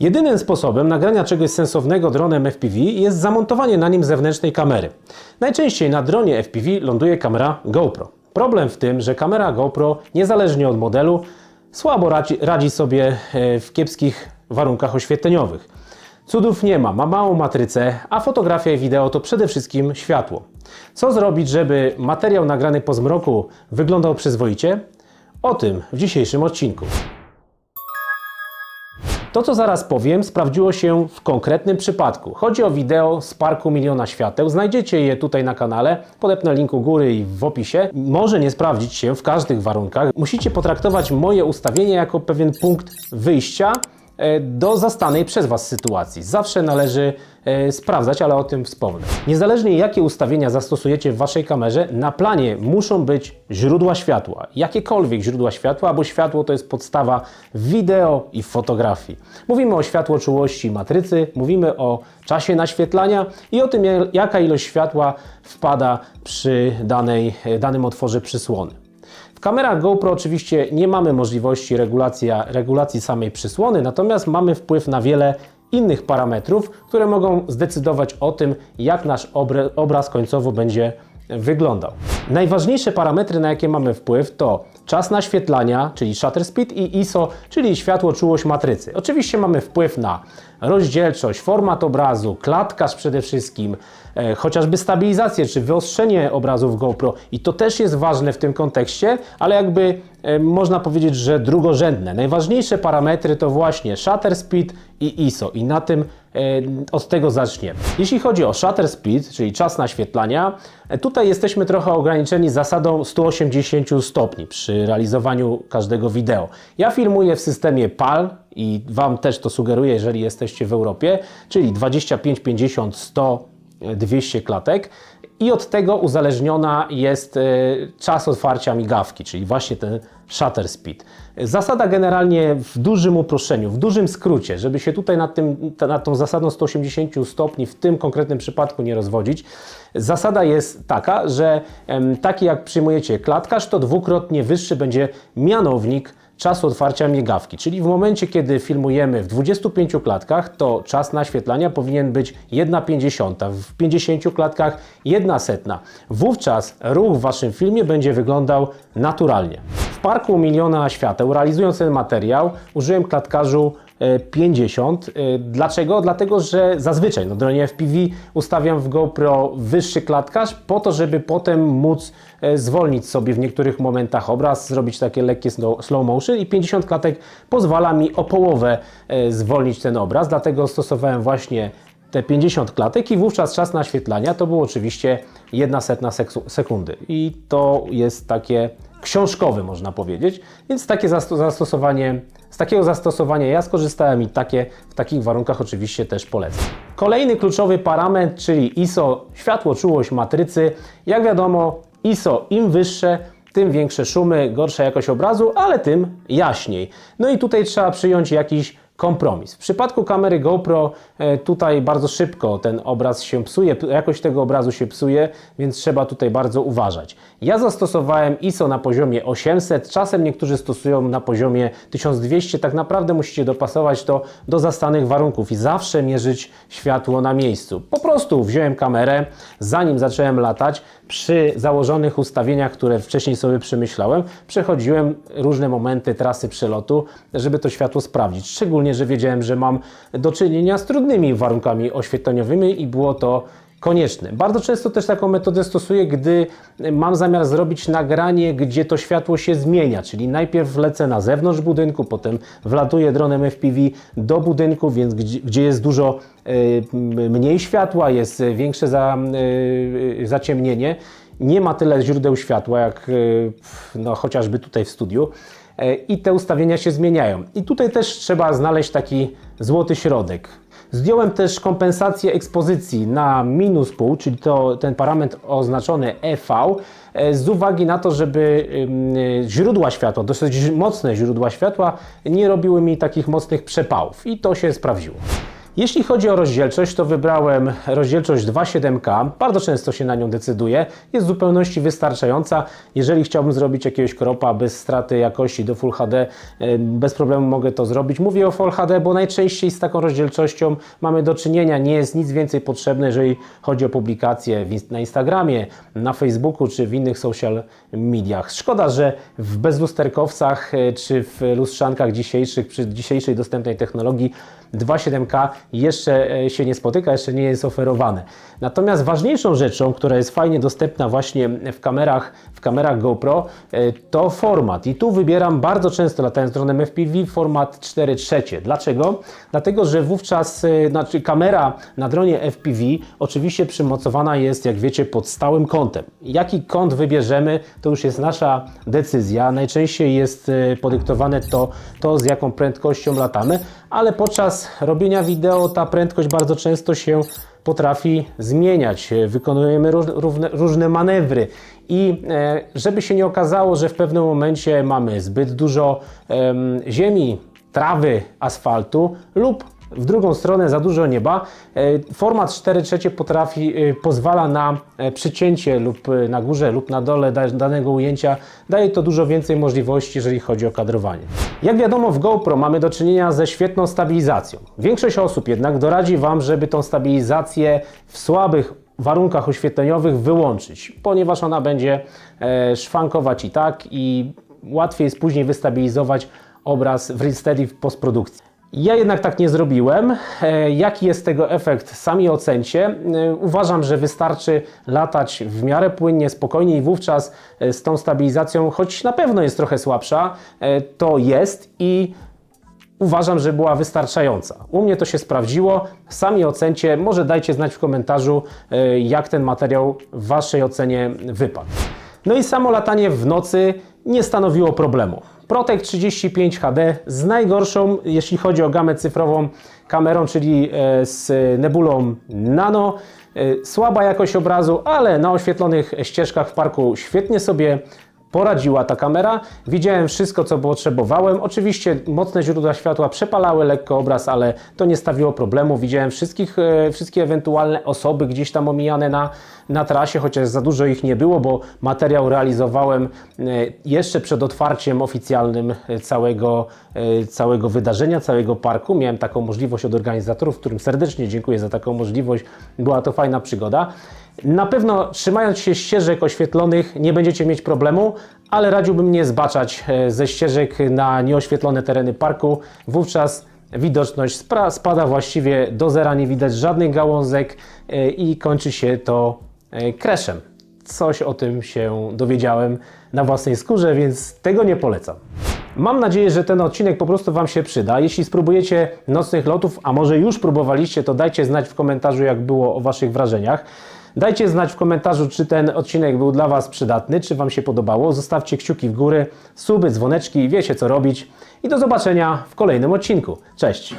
Jedynym sposobem nagrania czegoś sensownego dronem FPV jest zamontowanie na nim zewnętrznej kamery. Najczęściej na dronie FPV ląduje kamera GoPro. Problem w tym, że kamera GoPro, niezależnie od modelu, słabo radzi, radzi sobie e, w kiepskich warunkach oświetleniowych. Cudów nie ma, ma małą matrycę, a fotografia i wideo to przede wszystkim światło. Co zrobić, żeby materiał nagrany po zmroku wyglądał przyzwoicie? O tym w dzisiejszym odcinku. To, co zaraz powiem, sprawdziło się w konkretnym przypadku. Chodzi o wideo z Parku Miliona Świateł. Znajdziecie je tutaj na kanale. Podepnę link u góry i w opisie. Może nie sprawdzić się w każdych warunkach. Musicie potraktować moje ustawienie jako pewien punkt wyjścia do zastanej przez Was sytuacji. Zawsze należy e, sprawdzać, ale o tym wspomnę. Niezależnie jakie ustawienia zastosujecie w Waszej kamerze, na planie muszą być źródła światła. Jakiekolwiek źródła światła, bo światło to jest podstawa wideo i fotografii. Mówimy o światłoczułości matrycy, mówimy o czasie naświetlania i o tym, jaka ilość światła wpada przy danej, danym otworze przysłony. W kamerach GoPro oczywiście nie mamy możliwości regulacji, regulacji samej przysłony, natomiast mamy wpływ na wiele innych parametrów, które mogą zdecydować o tym, jak nasz obraz końcowo będzie wyglądał. Najważniejsze parametry, na jakie mamy wpływ, to czas naświetlania, czyli shutter speed i ISO, czyli światłoczułość matrycy. Oczywiście mamy wpływ na rozdzielczość, format obrazu, klatkarz przede wszystkim, e, chociażby stabilizację czy wyostrzenie obrazów GoPro i to też jest ważne w tym kontekście, ale jakby e, można powiedzieć, że drugorzędne. Najważniejsze parametry to właśnie shutter speed i ISO i na tym od tego zaczniemy. Jeśli chodzi o shutter speed, czyli czas naświetlania, e, tutaj jesteśmy trochę ograniczeni zasadą 180 stopni przy realizowaniu każdego wideo. Ja filmuję w systemie PAL i Wam też to sugeruję, jeżeli jesteście w Europie, czyli 25, 50, 100, 200 klatek i od tego uzależniona jest e, czas otwarcia migawki, czyli właśnie ten shutter speed. Zasada generalnie w dużym uproszczeniu, w dużym skrócie, żeby się tutaj nad, tym, nad tą zasadą 180 stopni w tym konkretnym przypadku nie rozwodzić, zasada jest taka, że taki jak przyjmujecie klatkarz, to dwukrotnie wyższy będzie mianownik czasu otwarcia migawki, czyli w momencie, kiedy filmujemy w 25 klatkach, to czas naświetlania powinien być 1,50, w 50 klatkach 1 setna. Wówczas ruch w Waszym filmie będzie wyglądał naturalnie. W Parku Miliona Świateł, realizując ten materiał, użyłem klatkarzu 50. E, dlaczego? Dlatego, że zazwyczaj na dronie FPV ustawiam w GoPro wyższy klatkarz po to, żeby potem móc e, zwolnić sobie w niektórych momentach obraz, zrobić takie lekkie slow motion i 50 klatek pozwala mi o połowę e, zwolnić ten obraz, dlatego stosowałem właśnie te 50 klatek i wówczas czas naświetlania to było oczywiście 1 setna sekundy i to jest takie książkowe można powiedzieć, więc takie zastosowanie z takiego zastosowania ja skorzystałem i takie w takich warunkach oczywiście też polecam. Kolejny kluczowy parametr, czyli ISO, światłoczułość matrycy. Jak wiadomo, ISO im wyższe, tym większe szumy, gorsza jakość obrazu, ale tym jaśniej. No i tutaj trzeba przyjąć jakiś kompromis. W przypadku kamery GoPro e, tutaj bardzo szybko ten obraz się psuje, jakość tego obrazu się psuje, więc trzeba tutaj bardzo uważać. Ja zastosowałem ISO na poziomie 800, czasem niektórzy stosują na poziomie 1200, tak naprawdę musicie dopasować to do zastanych warunków i zawsze mierzyć światło na miejscu. Po prostu wziąłem kamerę, zanim zacząłem latać, przy założonych ustawieniach, które wcześniej sobie przemyślałem, przechodziłem różne momenty trasy przelotu, żeby to światło sprawdzić. Szczególnie, że wiedziałem, że mam do czynienia z trudnymi warunkami oświetleniowymi i było to konieczne. Bardzo często też taką metodę stosuję, gdy mam zamiar zrobić nagranie, gdzie to światło się zmienia, czyli najpierw lecę na zewnątrz budynku, potem wlatuję dronem FPV do budynku, więc gdzie, jest dużo y, mniej światła, jest większe y, zaciemnienie, nie ma tyle źródeł światła, jak y, no, chociażby tutaj w studiu i te ustawienia się zmieniają. I tutaj też trzeba znaleźć taki złoty środek. Zdjąłem też kompensację ekspozycji na minus pół, czyli to, ten parametr oznaczony EV, e, z uwagi na to, żeby źródła światła, dosyć mocne źródła światła, nie robiły mi takich mocnych przepałów i to się sprawdziło. Jeśli chodzi o rozdzielczość, to wybrałem rozdzielczość 2.7K. Bardzo często się na nią decyduję. Jest w zupełności wystarczająca. Jeżeli chciałbym zrobić jakiegoś kropa bez straty jakości do Full HD, e, bez problemu mogę to zrobić. Mówię o Full HD, bo najczęściej z taką rozdzielczością mamy do czynienia. Nie jest nic więcej potrzebne, jeżeli chodzi o publikacje na Instagramie, na Facebooku czy w innych social mediach. Szkoda, że w bezlusterkowcach e, czy w lustrzankach dzisiejszych, przy dzisiejszej dostępnej technologii 2.7K jeszcze e, się nie spotyka, jeszcze nie jest oferowane. Natomiast ważniejszą rzeczą, która jest fajnie dostępna właśnie w kamerach, w kamerach GoPro, e, to format. I tu wybieram bardzo często, latając dronem FPV, format 4 trzecie. Dlaczego? Dlatego, że wówczas e, znaczy kamera na dronie FPV oczywiście przymocowana jest, jak wiecie, pod stałym kątem. Jaki kąt wybierzemy, to już jest nasza decyzja. Najczęściej jest podyktowane to, to z jaką prędkością latamy, ale podczas robienia wideo ta prędkość bardzo często się potrafi zmieniać. Wykonujemy róż, równe, różne manewry i e, żeby się nie okazało, że w pewnym momencie mamy zbyt dużo em, ziemi, trawy, asfaltu lub w drugą stronę za dużo nieba. E, Format 4 trzecie potrafi, e, pozwala na e, przycięcie lub na górze lub na dole da- danego ujęcia. Daje to dużo więcej możliwości, jeżeli chodzi o kadrowanie. Jak wiadomo w GoPro mamy do czynienia ze świetną stabilizacją. Większość osób jednak doradzi Wam, żeby tą stabilizację w słabych warunkach oświetleniowych wyłączyć, ponieważ ona będzie szwankować i tak i łatwiej jest później wystabilizować obraz w RealSteady w postprodukcji. Ja jednak tak nie zrobiłem. E, Jaki jest tego efekt, sami ocencie. E, Uważam, że wystarczy latać w miarę płynnie, spokojnie i wówczas e, z tą stabilizacją, choć na pewno jest trochę słabsza, to jest i uważam, że była wystarczająca. U mnie to się sprawdziło. Sami ocencie, może dajcie znać w komentarzu, jak ten materiał w Waszej ocenie wypadł. No i samo latanie w nocy nie stanowiło problemu. Protek 35 HD z najgorszą, jeśli chodzi o gamę cyfrową, kamerą, czyli e, z Nebulą Nano. E, Słaba jakość obrazu, ale na oświetlonych ścieżkach w parku świetnie sobie poradziła ta kamera. Widziałem wszystko, co potrzebowałem. Oczywiście mocne źródła światła przepalały lekko obraz, ale to nie stawiło problemu. Widziałem wszystkich, e, wszystkie ewentualne osoby gdzieś tam omijane na, na trasie, chociaż za dużo ich nie było, bo materiał realizowałem e, jeszcze przed otwarciem oficjalnym e, całego, całego wydarzenia, całego parku. Miałem taką możliwość od organizatorów, którym serdecznie dziękuję za taką możliwość. Była to fajna przygoda. Na pewno trzymając się ścieżek oświetlonych nie będziecie mieć problemu, ale radziłbym nie zbaczać e, ze ścieżek na nieoświetlone tereny parku. Wówczas widoczność spada właściwie do zera, nie widać żadnych gałązek e, i kończy się to e, kreszem. Coś o tym się dowiedziałem na własnej skórze, więc tego nie polecam. Mam nadzieję, że ten odcinek po prostu Wam się przyda. Jeśli spróbujecie nocnych lotów, a może już próbowaliście, to dajcie znać w komentarzu, jak było o Waszych wrażeniach. Dajcie znać w komentarzu, czy ten odcinek był dla Was przydatny, czy Wam się podobało. Zostawcie kciuki w górę, suby, dzwoneczki, wiecie co robić. I do zobaczenia w kolejnym odcinku. Cześć!